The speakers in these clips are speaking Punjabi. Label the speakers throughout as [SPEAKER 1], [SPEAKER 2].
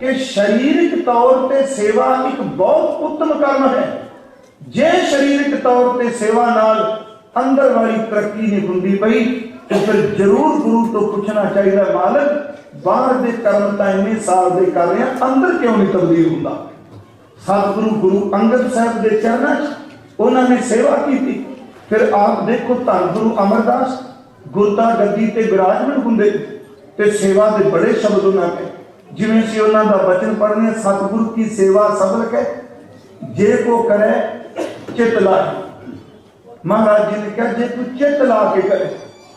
[SPEAKER 1] ਕਿ ਸਰੀਰਕ ਤੌਰ ਤੇ ਸੇਵਾ ਇੱਕ ਬਹੁਤ ਉੱਤਮ ਕਰਮ ਹੈ। ਜੇ ਸਰੀਰਕ ਤੌਰ ਤੇ ਸੇਵਾ ਨਾਲ ਅੰਦਰ ਵਾਲੀ ਤਰੱਕੀ ਨਹੀਂ ਹੁੰਦੀ ਪਈ, ਤੇ ਫਿਰ ਜ਼ਰੂਰ ਗੁਰੂ ਤੋਂ ਪੁੱਛਣਾ ਚਾਹੀਦਾ, ਮਾਲਕ, ਬਾਹਰ ਦੇ ਕਰਮ ਤਾਂ ਇੰਨੇ ਸਾਲ ਦੇ ਕਰ ਰਹੇ, ਅੰਦਰ ਕਿਉਂ ਨਹੀਂ ਤਬਦੀਲ ਹੁੰਦਾ? ਸਤਿਗੁਰੂ ਗੁਰੂ ਅੰਗਦ ਸਾਹਿਬ ਦੇ ਚਰਨਾਂ 'ਚ ਉਹਨਾਂ ਨੇ ਸੇਵਾ ਕੀਤੀ। ਫਿਰ ਆਪ ਦੇਖੋ ਧੰਨ ਗੁਰੂ ਅਮਰਦਾਸ ਗੁਰਤਾ ਗੱਦੀ ਤੇ ਵਿਰਾਜਮਾਨ ਹੁੰਦੇ ਤੇ ਸੇਵਾ ਦੇ ਬੜੇ ਸ਼ਬਦ ਉਹਨਾਂ ਨੇ ਜਿਵੇਂ ਸੀ ਉਹਨਾਂ ਦਾ ਬਚਨ ਪੜ੍ਹਨੇ, ਸਤਿਗੁਰੂ ਕੀ ਸੇਵਾ ਸਬਲ ਕੇ ਜੇ ਕੋ ਕਰੇ, ਚਿਤ ਲਾਏ ਮਹਾਰਾਜ ਜੀ ਨੇ ਕਿਹਾ, ਜੇ ਤੂੰ ਚਿਤ ਲਾ ਕੇ ਕਰੇ,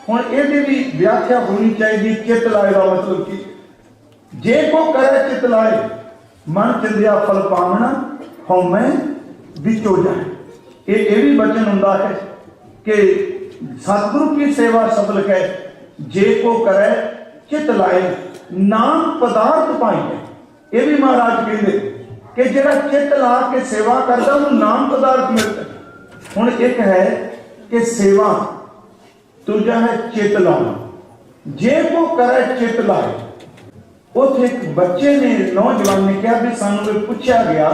[SPEAKER 1] ਹੁਣ ਇਹਦੀ ਵੀ ਵਿਆਖਿਆ ਹੋਣੀ ਚਾਹੀਦੀ, ਚਿਤ ਲਾਏ ਦਾ ਮਤਲਬ ਕੀ? ਜੇ ਕੋ ਕਰੇ, ਚਿਤ ਲਾਏ ਮਨ ਚਿੰਦਿਆ ਫਲ ਪਾਵਣਾ ਹਉਮੈ ਵਿਚੋ ਜਾਏ ਇਹ ਇਹ ਵੀ ਬਚਨ ਹੁੰਦਾ ਹੈ ਕਿ ਸਤਿਗੁਰੂ ਕੀ ਸੇਵਾ ਸਬਲ ਹੈ ਜੇ ਕੋ ਕਰੇ ਚਿਤ ਲਾਏ, ਨਾਮ ਪਦਾਰਥ ਪਾਈਏ। ਇਹ ਵੀ ਮਹਾਰਾਜ ਕਹਿੰਦੇ ਕਿ ਜਿਹੜਾ ਚਿਤ ਲਾ ਕੇ ਸੇਵਾ ਕਰਦਾ, ਉਹਨੂੰ ਨਾਮ ਪਦਾਰਥ ਮਿਲਦਾ ਹੁਣ ਇੱਕ ਹੈ ਕਿ ਸੇਵਾ, ਦੂਜਾ ਹੈ ਚਿਤ ਲਾਉਣਾ। ਜੇ ਕੋ ਕਰੇ ਚਿਤ ਲਾਏ, ਉੱਥੇ ਇੱਕ ਬੱਚੇ ਨੇ, ਨੌਜਵਾਨ ਨੇ ਕਿਹਾ ਵੀ ਸਾਨੂੰ ਇਹ ਪੁੱਛਿਆ ਗਿਆ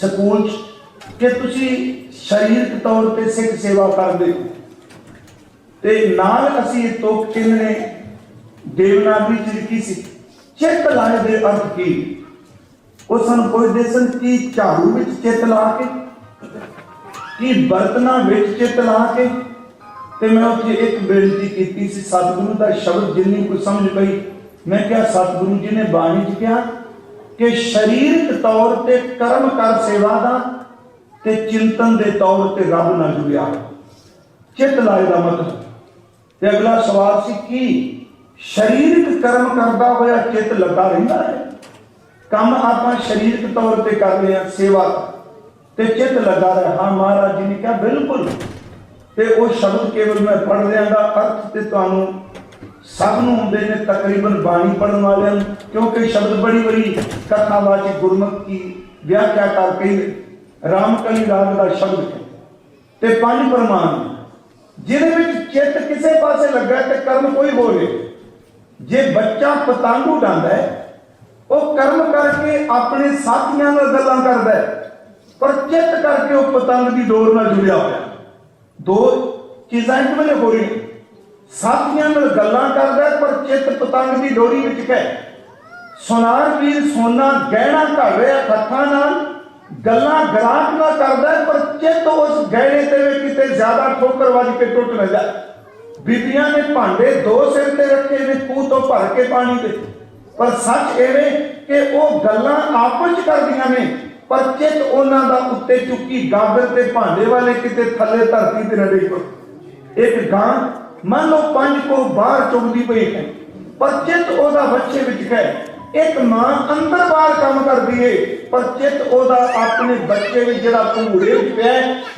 [SPEAKER 1] ਸਕੂਲ 'ਚ ਕਿ ਤੁਸੀਂ ਸਰੀਰਕ ਤੌਰ ਤੇ ਸਿੱਖ ਸੇਵਾ ਕਰਦੇ ਹੋ। ਤੇ ਨਾਲ ਅਸੀਂ ਇਹ ਤੋਕ ਚਿੰਨ੍ਹ ਨੇ ਦੇਵਨਾਗਰੀ ਚ ਲਿਖੀ ਸੀ, ਚਿੱਤ ਲਾਏ ਦੇ ਅਰਥ ਕੀ? ਉਹ ਸਾਨੂੰ ਪੁੱਛਦੇ ਸਨ, ਕਿ ਝਾੜੂ ਵਿੱਚ ਚਿੱਤ ਲਾ ਕੇ? ਕੀ ਬਰਤਨਾਂ ਵਿੱਚ ਚਿੱਤ ਲਾ ਕੇ? ਤੇ ਮੈਂ ਉੱਥੇ ਇੱਕ ਬੇਨਤੀ ਕੀਤੀ ਸੀ, ਸਤਿਗੁਰੂ ਦਾ ਸ਼ਬਦ ਜਿੰਨੀ ਕੋਈ ਸਮਝ ਪਈ, ਮੈਂ ਕਿਹਾ, ਸਤਿਗੁਰੂ ਜੀ ਨੇ ਬਾਣੀ 'ਚ ਕਿਹਾ ਕਿ ਸਰੀਰਕ ਤੌਰ ਤੇ ਕਰਮ ਕਰ ਸੇਵਾ ਦਾ ਤੇ ਚਿੰਤਨ ਦੇ ਤੌਰ ਤੇ ਰੱਬ ਨਾਲ ਜੁੜਿਆ। ਚਿੱਤ ਲਾਏ ਦਾ ਮਤਲਬ। ਤੇ ਅਗਲਾ ਸਵਾਲ ਸੀ, ਕੀ ਸਰੀਰਕ ਕਰਮ ਕਰਦਾ ਹੋਇਆ ਚਿੱਤ ਲੱਗਾ ਰਹਿੰਦਾ ਹੈ। ਕੰਮ ਆਪਾਂ ਸਰੀਰਕ ਤੌਰ ਤੇ ਕਰ ਰਹੇ ਹਾਂ, ਸੇਵਾ ਤੇ ਚਿੱਤ ਲੱਗਾ ਰਹੇ। ਹਾਂ, ਮਹਾਰਾਜ ਜੀ ਨੇ ਕਿਹਾ, ਬਿਲਕੁਲ। ਤੇ ਉਹ ਸ਼ਬਦ ਕੇਵਲ ਮੈਂ ਪੜ੍ਹ ਰਿਹਾ ਦਾ ਅਰਥ ਤੇ ਤੁਹਾਨੂੰ ਸਭ ਨੂੰ ਹੁੰਦੇ ਨੇ ਤਕਰੀਬਨ ਬਾਣੀ ਪੜਨ ਵਾਲਿਆਂ ਨੂੰ, ਕਿਉਂਕਿ ਸ਼ਬਦ ਬੜੀ ਬੜੀ ਕਥਾਵਾਚਕ ਗੁਰਮੁਖ ਕੀ ਵਿਆਖਿਆ ਕਰਕੇ ਰਾਮਕਲੀ ਰਾਗ ਦਾ ਸ਼ਬਦ ਤੇ ਪੰਜ ਪ੍ਰਮਾਣ ਜਿਹਦੇ ਵਿੱਚ ਚਿੱਤ ਕਿਸੇ ਪਾਸੇ ਲੱਗਾ ਤੇ ਕਰਮ ਕੋਈ ਹੋਵੇ ਜੇ ਬੱਚਾ ਪਤੰਗ ਉਡਾਉਂਦਾ ਹੈ, ਉਹ ਕਰਮ ਕਰਕੇ ਆਪਣੇ ਸਾਥੀਆਂ ਨਾਲ ਗੱਲਾਂ ਕਰਦਾ ਹੈ, ਪਰ ਚਿੱਤ ਕਰਕੇ ਉਹ ਪਤੰਗ ਦੀ ਡੋਰ ਨਾਲ ਜੁੜਿਆ ਹੋਇਆ ਦੋ ਚੀਜ਼ਾਂ ਇੱਕ ਵੇਲੇ ਹੋ ਰਹੀਆਂ ਸਾਥੀਆਂ ਨਾਲ ਗੱਲਾਂ ਕਰਦਾ ਪਰ ਚਿੱਤ ਪਤੰਗ ਦੀ ਡੋਰੀ ਵਿੱਚ ਹੈ ਸੋਨਾਰ ਵੀਰ ਸੋਨਾ ਗਹਿਣਾ ਘੜ ਰਿਹਾ ਹੱਥਾਂ ਨਾਲ, ਗੱਲਾਂ ਗਰਾਕ ਨਾਲ ਕਰਦਾ ਪਰ ਚਿੱਤ ਉਸ ਗਹਿਣੇ ਤੇ ਵੀ ਕਿਤੇ ਜ਼ਿਆਦਾ ਠੋਕਰ ਵੱਜ ਕੇ ਟੁੱਟ ਨਾ ਜਾਏ। ਬੀਬੀਆਂ ਨੇ ਭਾਂਡੇ ਦੋ ਸਿਰ ਤੇ ਰੱਖੇ ਨੇ, ਖੂਹ ਤੋਂ ਭਰ ਕੇ ਪਾਣੀ ਦੇ। ਪਰ ਸੱਚ ਐਵੇਂ ਕਿ ਉਹ ਗੱਲਾਂ ਆਪਸ ਚ ਕਰਦੀਆਂ ਨੇ, ਪਰ ਚਿੱਤ ਉਹਨਾਂ ਦਾ ਉੱਤੇ ਚੁੱਕੀ ਗਾਗਰ ਤੇ ਭਾਂਡੇ ਵਾਲੇ ਕਿਤੇ ਥੱਲੇ ਧਰਤੀ ਤੇ ਨਾ ਡਿੱਗ ਇੱਕ ਗਾਂ ਮੰਨ ਲਓ ਪੰਜ ਕੋ ਬਾਹਰ ਚੁਗਦੀ ਪਈ ਹੈ, ਪਰ ਚਿੱਤ ਉਹਦਾ ਬੱਚੇ ਵਿੱਚ ਹੈ। ਇੱਕ ਮਾਂ ਅੰਦਰ ਬਾਹਰ ਕੰਮ ਕਰਦੀ ਏ ਪਰ ਚਿੱਤ ਉਹਦਾ ਆਪਣੇ ਬੱਚੇ ਵਿੱਚ ਜਿਹੜਾ ਭੂੜੇ ਵਿੱਚ ਪਿਆ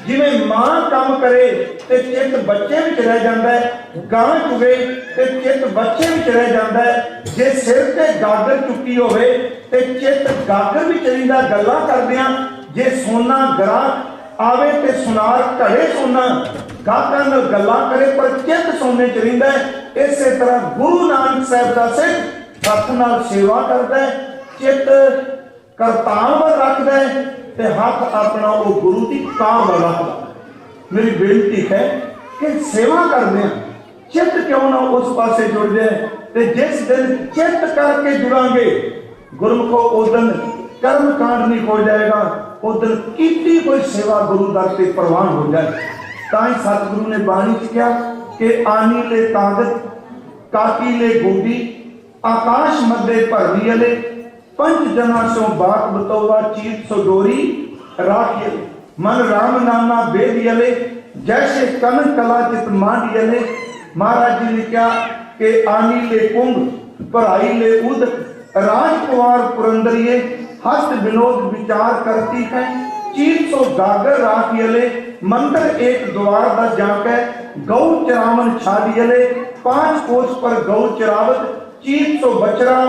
[SPEAKER 1] ਜਿਵੇਂ ਮਾਂ ਕੰਮ ਕਰੇ ਤੇ ਚਿੱਤ ਬੱਚੇ ਵਿੱਚ ਰਹਿ ਜਾਂਦਾ ਹੈ ਗਾਂ ਚੁਗੇ ਤੇ ਚਿੱਤ ਬੱਚੇ ਵਿੱਚ ਰਹਿ ਜਾਂਦਾ ਹੈ। ਜੇ ਸਿਰ ਤੇ ਗਾਗਰ ਚੁੱਕੀ ਹੋਵੇ ਤੇ ਚਿੱਤ ਗਾਗਰ ਵਿੱਚ ਰਹਿੰਦਾ ਗੱਲਾਂ ਕਰਦਿਆਂ, ਜੇ ਸੋਨਾ ਗਰਾ ਆਵੇ ਤੇ ਸੁਨਾਰ ਘੜੇ ਸੋਨਾ ਗਾਗਾਂ ਨਾਲ ਗੱਲਾਂ ਕਰੇ ਪਰ ਚਿੱਤ ਸੋਨੇ ਚ ਰਹਿੰਦਾ ਹੈ, ਇਸੇ ਤਰ੍ਹਾਂ ਗੁਰੂ ਨਾਨਕ ਸਾਹਿਬ ਦਾ ਸਿੱਖ ਹੱਥ ਨਾਲ ਸੇਵਾ ਕਰਦਾ ਹੈ। ਚਿੱਤ ਕਰਤਾਰ ਵੱਲ ਰੱਖਦਾ ਹੈ ਤੇ ਹੱਥ ਆਪਣਾ ਉਹ ਗੁਰੂ ਦੀ ਕਾਂ ਵੱਲ ਰੱਖਦਾ ਮੇਰੀ ਬੇਨਤੀ ਹੈ ਕਿ ਸੇਵਾ ਕਰਦੇ ਹਾਂ। ਚਿੱਤ ਕਿਉਂ ਨਾ ਉਸ ਪਾਸੇ ਜੁੜ ਜਾਏ ਤੇ ਜਿਸ ਦਿਨ ਚਿੱਤ ਕਰਕੇ ਜੁੜਾਂਗੇ, ਗੁਰਮੁਖੋ ਉਦਨ ਕਰਮ ਕਾਂਡ ਨਹੀਂ ਹੋ ਜਾਏਗਾ, ਉਸ ਦਿਨ ਕੀਤੀ ਕੋਈ ਸੇਵਾ ਗੁਰੂ ਦਰ ਤੇ ਪ੍ਰਵਾਨ ਹੋ ਜਾਏ। ਤਾਂ ਹੀ ਸਤਿਗੁਰੂ ਨੇ ਬਾਣੀ ਚ ਕਿਹਾ ਕਿ ਆਨੀ ਲੈ ਕਾਗਤ ਕਾਕੀ ਲੈ ਗੋਡੀ ਆਕਾਸ਼ ਮੱਦੇ ਭਰਦੀ ਅਲੇ पंच जना सो बात बतौवा चीत सो डोरी राख्य मन राम नाना यले, जैसे कन कला चित कलाचित मांडियले महाराज जी ने क्या के आनी ले कुंभ पढ़ाई ले उद राजकुमार पुरंदरिये, हस्त विनोद विचार करती है। चीत सो गागर राख यले मंदिर एक द्वार दा जाके गौ चरावन छादियले पाँच कोस पर गौ चरावत, चीत सो बचरा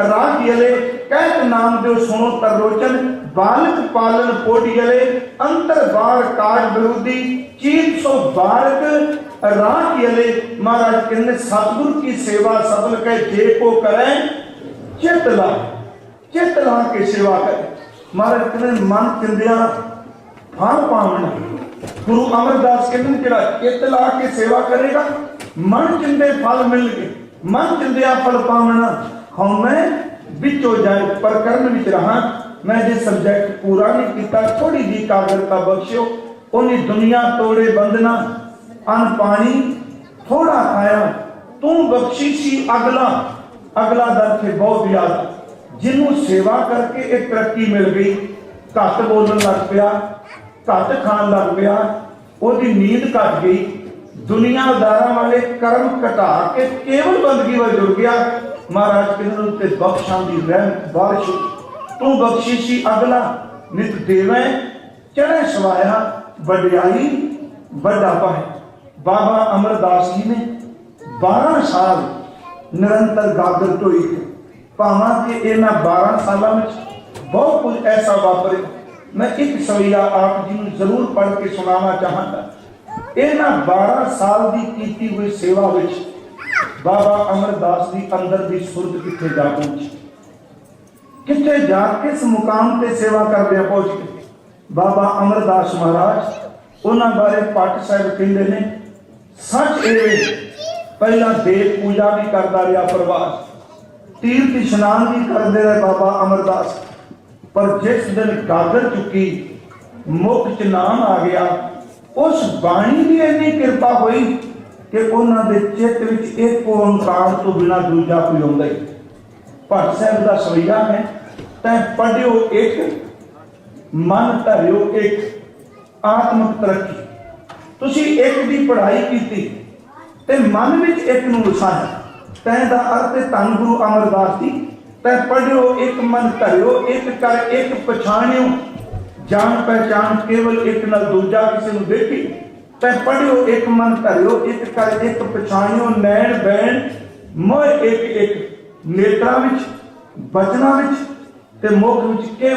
[SPEAKER 1] राख यले। ਕਹਿਤ ਨਾਮ ਜੋ ਸੁਣੋ ਤਰਲੋਚਨ, ਬਾਲਕ ਪਾਲਨ ਕੋਟਿਲੇ ਅੰਤਰ ਬਾਰ ਕਾਜ ਬਲੂਦੀ, ਚੀਤ ਸੋ ਬਾਰਕ ਰਾਹ ਕੀਲੇ ਮਹਾਰਾਜ ਕਹਿੰਦੇ, ਸਤਗੁਰ ਕੀ ਸੇਵਾ ਸਭਲ ਕੈ ਜੇ ਕੋ ਕਰੈ, ਚਿਤ ਲਾ ਚਿਤ ਲਾ ਕੇ ਸੇਵਾ ਕਰ। ਮਹਾਰਾਜ ਕਹਿੰਦੇ, ਮਨ ਚਿੰਦਿਆ, ਫਲ ਪਾਵਣਾ। ਗੁਰੂ ਅਮਰਦਾਸ ਕਹਿੰਦੇ ਜਿਹੜਾ ਚਿਤ ਲਾ ਕੇ ਸੇਵਾ ਕਰੇਗਾ, ਮਨ ਚਿੰਦੇ ਫਲ ਮਿਲਣਗੇ। ਮਨ ਚਿੰਦਿਆ ਫਲ ਪਾਵਣਾ। ਹਉਮੈ ਮੈਂ ਵਿੱਚੋਂ ਜਾਏ ਪ੍ਰਕਰਨ ਵਿੱਚ ਰਹਾ। ਮੈਂ ਜੇ ਸਬਜੈਕਟ ਪੂਰਾ ਨਹੀਂ ਕੀਤਾ ਥੋੜੀ ਜੀ ਕਾਗਰਤਾ ਬਖਸ਼ਿਓ। ਉਹਨੇ ਦੁਨੀਆ ਤੋੜੇ ਬੰਦਨਾ ਅਨ ਪਾਣੀ ਥੋੜਾ ਖਾਇਆ। ਤੂੰ ਬਖਸ਼ੀਸ਼ੀ ਅਗਲਾ। ਅਗਲਾ ਦਰ ਤੇ ਬਹੁਤ ਜ਼ਿਆਦਾ ਜਿਹਨੂੰ ਸੇਵਾ ਕਰਕੇ ਇਹ ਤਰੱਕੀ ਮਿਲ ਗਈ, ਘੱਟ ਬੋਲਣ ਲੱਗ ਪਿਆ, ਘੱਟ ਖਾਣ ਲੱਗ ਪਿਆ, ਉਹਦੀ ਨੀਂਦ ਘਟ ਗਈ। ਦੁਨੀਆਦਾਰਾਂ ਵਾਲੇ ਕਰਮ ਘਟਾ ਕੇ ਕੇਵਲ ਬੰਦਗੀ ਵੱਲ ਜੁੜ ਗਿਆ ਮਹਾਰਾਜ ਕਹਿੰਦੇ ਨੇ ਉੱਤੇ ਬਖਸ਼ਾਂ ਦੀ ਰਹਿਮਤ ਬਾਰਿਸ਼ ਹੋਈ। ਤੂੰ ਬਖਸ਼ੀਸ਼ੀ ਅਗਲਾ ਨਿਤ ਦੇਵੇਂ ਚੜ੍ਹੇ ਸਵਾਇਆ ਵਡਿਆਈ ਵੱਡਾ ਪਾਏ ਬਾਬਾ ਅਮਰਦਾਸ ਜੀ ਨੇ 12 ਸਾਲ ਨਿਰੰਤਰ ਗਾਗਰ ਢੋਈ ਤੇ ਭਾਵਾਂ ਕਿ ਇਹਨਾਂ 12 ਸਾਲਾਂ ਵਿੱਚ ਬਹੁਤ ਕੁਝ ਐਸਾ ਵਾਪਰਿਆ ਮੈਂ ਇੱਕ ਸਵਈਆ ਆਪ ਜੀ ਨੂੰ ਜ਼ਰੂਰ ਪੜ੍ਹ ਕੇ ਸੁਣਾਉਣਾ ਚਾਹਾਂਗਾ ਇਹਨਾਂ 12 ਸਾਲ ਦੀ ਕੀਤੀ ਹੋਈ ਸੇਵਾ ਵਿੱਚ ਬਾਬਾ ਅਮਰਦਾਸ ਦੀ ਅੰਦਰ ਦੀ ਸੁਰਤ ਕਿੱਥੇ ਜਾ ਪਹੁੰਚੀ? ਕਿੱਥੇ ਜਾ ਕੇ ਮੁਕਾਮ ਤੇ ਸੇਵਾ ਕਰਦੇ ਪਹੁੰਚ? ਗਏ ਬਾਬਾ ਅਮਰਦਾਸ ਮਹਾਰਾਜ, ਉਹਨਾਂ ਬਾਰੇ ਪਾਠ ਸਾਹਿਬ ਕਹਿੰਦੇ ਨੇ, ਸੱਚ ਇਹ ਪਹਿਲਾਂ ਦੇਵ ਪੂਜਾ ਵੀ ਕਰਦਾ ਰਿਹਾ ਪਰਿਵਾਰ, ਤੀਰਥ ਇਸ਼ਨਾਨ ਵੀ ਕਰਦੇ ਰਹੇ ਬਾਬਾ ਅਮਰਦਾਸ। ਪਰ ਜਿਸ ਦਿਨ ਗਾਦਰ ਚੁੱਕੀ, ਮੁਖ ਚ ਨਾਮ ਆ ਗਿਆ ਉਸ ਬਾਣੀ ਦੀ ਇੰਨੀ ਕਿਰਪਾ ਹੋਈ ਕਿ ਉਹਨਾਂ ਦੇ ਚਿੱਤ ਵਿੱਚ ਇੱਕ ਓੰਕਾਰ ਤੋਂ ਬਿਨਾ ਦੂਜਾ ਕੋਈ ਆਉਂਦਾ ਹੀ ਨਹੀਂ। ਸਾਹਿਬ ਦਾ ਸਵਈਆ ਹੈ, ਤੈਂ ਪੜਿਓ ਇੱਕ, ਮਨ ਧਰਿਓ ਇੱਕ, ਆਤਮਿਕ ਤਰੱਕੀ। ਤੁਸੀਂ ਇੱਕ ਦੀ ਪੜ੍ਹਾਈ ਕੀਤੀ ਤੇ ਮਨ ਵਿੱਚ ਇੱਕ ਨੂੰ ਵਸਾਇਆ ਤੈ ਦਾ ਅਰਥ ਹੈ ਧੰਨ ਗੁਰੂ ਅਮਰਦਾਸ ਜੀ, ਤੈ ਪੜਿਓ ਇੱਕ, ਮਨ ਧਰਿਓ ਇੱਕ, ਕਰ ਇੱਕ, ਪਛਾਣਿਓ। ਜਾਣ ਪਹਿਚਾਨ ਕੇਵਲ ਇੱਕ ਨਾਲ ਦੂਜਾ ਕਿਸੇ ਨੂੰ ਦੇਖੀ, ਤੈਂ ਪੜਿਓ ਇੱਕ ਮਨ ਧਰਿਓ, ਇੱਕ ਕਰ ਇੱਕ ਪਛਾਣਿਓ, ਨੈਣ ਬੈਣ ਮੋਹ ਇੱਕ ਇੱਕ ਨੇਤਰਾਂ ਵਿੱਚ ਬਚਨਾਂ ਵਿੱਚ ਤੇ ਮੁਖ ਵਿੱਚ ਕੇਵਲ